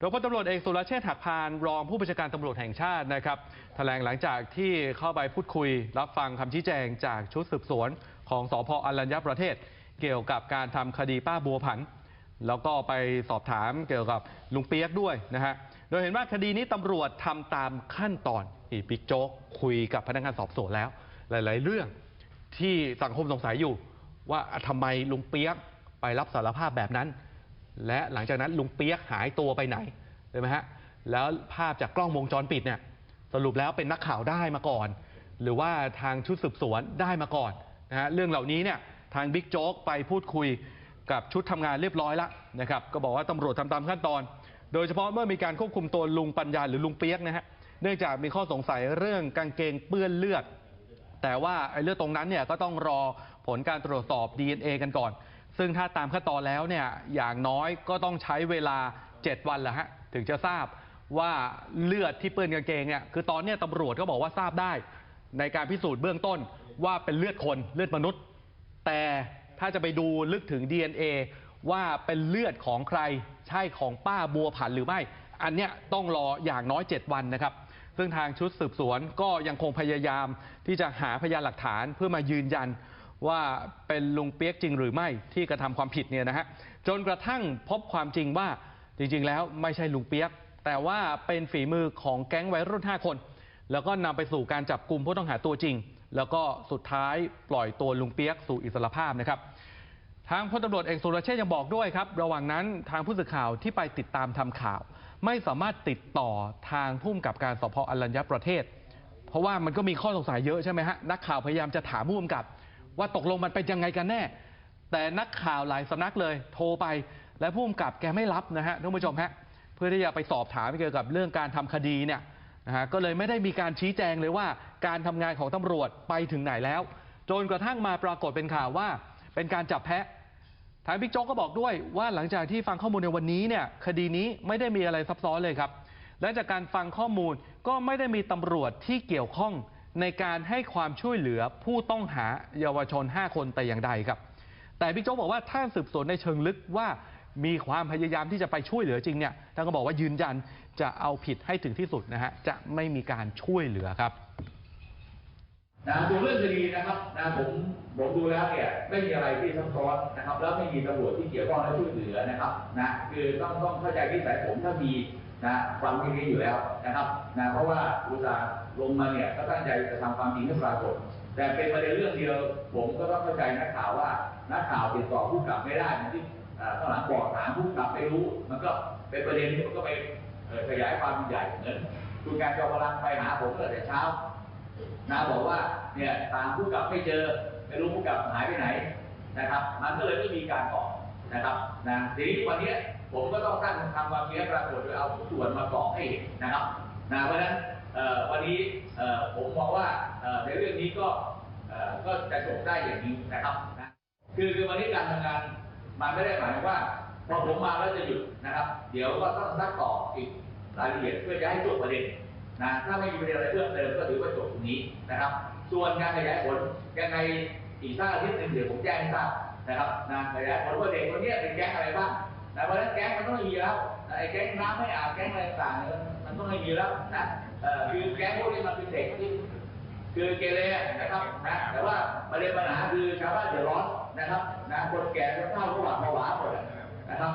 โดยพลตำรวจเอกสุรเชษฐ์หักพานรองผู้บัญชาการตำรวจแห่งชาตินะครับแถลงหลังจากที่เข้าไปพูดคุย รับฟังคำชี้แจงจากชุดสืบสวนของสพอรัญญประเทศ เกี่ยวกับการทำคดีป้าบัวผัน แล้วก็ไปสอบถามเกี่ยวกับลุงเปียกด้วยนะฮะโดยเห็นว่าคดีนี้ตำรวจทำตามขั้นตอนนี่บิ๊กโจ๊กคุยกับพนักงานสอบสวนแล้ว หลาย ๆ เรื่องที่สังคมสงสัยอยู่ ว่าทำไมลุงเปียกไปรับสารภาพแบบนั้น และหลังจากนั้นลุงเปียกหายตัวไปไหนใช่ไหมฮะแล้วภาพจากกล้องวงจรปิดเนี่ยสรุปแล้วเป็นนักข่าวได้มาก่อน หรือว่าทางชุดสืบสวนได้มาก่อนนะฮะเรื่องเหล่านี้เนี่ยทางบิ๊กโจ๊กไปพูดคุยกับชุดทำงานเรียบร้อยแล้วนะครับก็บอกว่าตำรวจทำตามขั้นตอน โดยเฉพาะเมื่อมีการควบคุมตัวลุงปัญญาหรือลุงเปียกนะฮะเนื่องจากมีข้อสงสัยเรื่องกางเกงเปื้อนเลือด แต่ว่าไอ้เลือดตรงนั้นเนี่ยก็ต้องรอผลการตรวจสอบ DNA กันก่อน ซึ่งถ้าตามขั้นตอนแล้วเนี่ยอย่างน้อยก็ต้องใช้เวลา 7 วันแหละฮะถึงจะทราบว่าเลือดที่เปื้อนกางเกงเนี่ยคือตอนเนี้ยตำรวจก็บอกว่าทราบได้ ในการพิสูจน์เบื้องต้นว่าเป็นเลือดคนเลือดมนุษย์ แต่ถ้าจะไปดูลึกถึง DNA ว่าเป็นเลือดของใครใช่ของป้าบัวผันหรือไม่ อันเนี้ยต้องรออย่างน้อย 7 วันนะครับ ซึ่งทางชุดสืบสวนก็ยังคงพยายามที่จะหาพยานหลักฐานเพื่อมายืนยัน ว่าเป็นลุงเปียกจริงหรือไม่ที่กระทำความผิดเนี่ยนะฮะจนกระทั่งพบความจริงว่าจริง ๆ แล้วไม่ใช่ลุงเปียก แต่ว่าเป็นฝีมือของแก๊งวัยรุ่น 5 คน แล้วก็นำไปสู่การจับกลุ่มผู้ต้องหาตัวจริง แล้วก็สุดท้ายปล่อยตัวลุงเปียกสู่อิสรภาพนะครับทางพลตำรวจเอกสุรเชษฐ์ยังบอกด้วยครับ ระหว่างนั้นทางผู้สื่อข่าวที่ไปติดตามทำข่าว ไม่สามารถติดต่อทางผู้กำกับการสพอรัญญประเทศ เพราะว่ามันก็มีข้อสงสัยเยอะใช่ไหมฮะนักข่าวพยายามจะถามผู้กำกับ ว่าตกลงมันเป็นยังไงกันแน่ แต่นักข่าวหลายสำนักเลยโทรไป และผู้กำกับแกไม่รับนะฮะท่านผู้ชมฮะเพื่อที่จะไปสอบถามเกี่ยวกับเรื่องการทำคดีเนี่ยนะฮะก็เลยไม่ได้มีการชี้แจงเลยว่าการทำงานของตำรวจไปถึงไหนแล้วจนกระทั่งมาปรากฏเป็นข่าวว่า เป็นการจับแพะทางบิ๊กโจ๊กก็บอกด้วยว่าหลังจากที่ฟังข้อมูลในวันนี้เนี่ยคดีนี้ไม่ได้มีอะไรซับซ้อนเลยครับและจากการฟังข้อมูลก็ไม่ได้มีตำรวจที่เกี่ยวข้อง ในการให้ความช่วยเหลือผู้ต้องหาเยาวชน 5 คนแต่อย่างใดครับ แต่บิ๊กโจ๊กบอกว่าถ้าสืบสวนในเชิงลึกว่ามีความพยายามที่จะไปช่วยเหลือจริงเนี่ยท่านก็บอกว่ายืนยันจะเอาผิดให้ถึงที่สุดนะฮะจะไม่มีการช่วยเหลือครับ นะดูเรื่องคดีนะครับนะผมผมดูแล้วเนี่ยไม่มีอะไรที่ซับซ้อนนะครับ แล้วไม่มีตำรวจที่เกี่ยวข้องและช่วยเหลือนะครับนะคือต้องต้องเข้าใจที่สายผมถ้ามีนะความจริงนี้อยู่แล้วนะครับนะเพราะว่าอุตสาห์ลงมาเนี่ยก็ตั้งใจจะทำความจริงให้ปรากฏแต่เป็นประเด็นเรื่องเดียว ผมก็ต้องเข้าใจนักข่าวว่านักข่าวติดต่อผู้กำกับไม่ได้ที่ข้างหลังบอกถามผู้กำกับไม่รู้ มันก็เป็นประเด็นที่มันก็ไปขยายความใหญ่เหมือนคุณการจอมพลังไปหาผมตั้งแต่เช้า นะบอกว่าเนี่ยตามผู้กับไม่เจอไม่รู้ผู้กับหายไปไหนนะครับ มันก็เลยไม่มีการตอบนะครับนะทีนี้วันนี้ผมก็ต้องตั้งทำความเนี้ยปรากฏโดยเอาส่วนมาตอบให้เห็นนะครับนะเพราะฉะนั้นวันนี้ผมมองว่าเอ่อในเรื่องนี้ก็ก็จะจบได้อย่างนี้นะครับนะคือคือวันนี้การทำงานมันไม่ได้หมายความว่าพอผมมาแล้วจะหยุดนะครับ เดี๋ยวก็ต้องซักต่ออีกรายละเอียดเพื่อจะให้จบประเด็น นะถ้าไม่มีประเด็นอะไรเพิ่มเติมก็ถือว่าจบตรงนี้นะครับ ส่วนการขยายผลยังไงอีกสักอาทิตย์หนึ่งเดี๋ยวผมแจ้งให้ทราบนะครับนะขยายผลว่าเด็กคนนี้เป็นแก๊งอะไรบ้างนะเพราะฉะนั้นแก๊งมันต้องมีแล้วไอ้แก๊งน้ำไม่อาบแก๊งอะไรต่างๆมันต้องมีแล้วนะเออคือแก๊งพวกนี้มันเป็นเด็กที่คือเกเรนะครับนะแต่ว่าประเด็นปัญหาคือชาวบ้านเดือดร้อนนะครับนะคนแก่คนเฒ่าก็หวาดผวาหมดนะครับ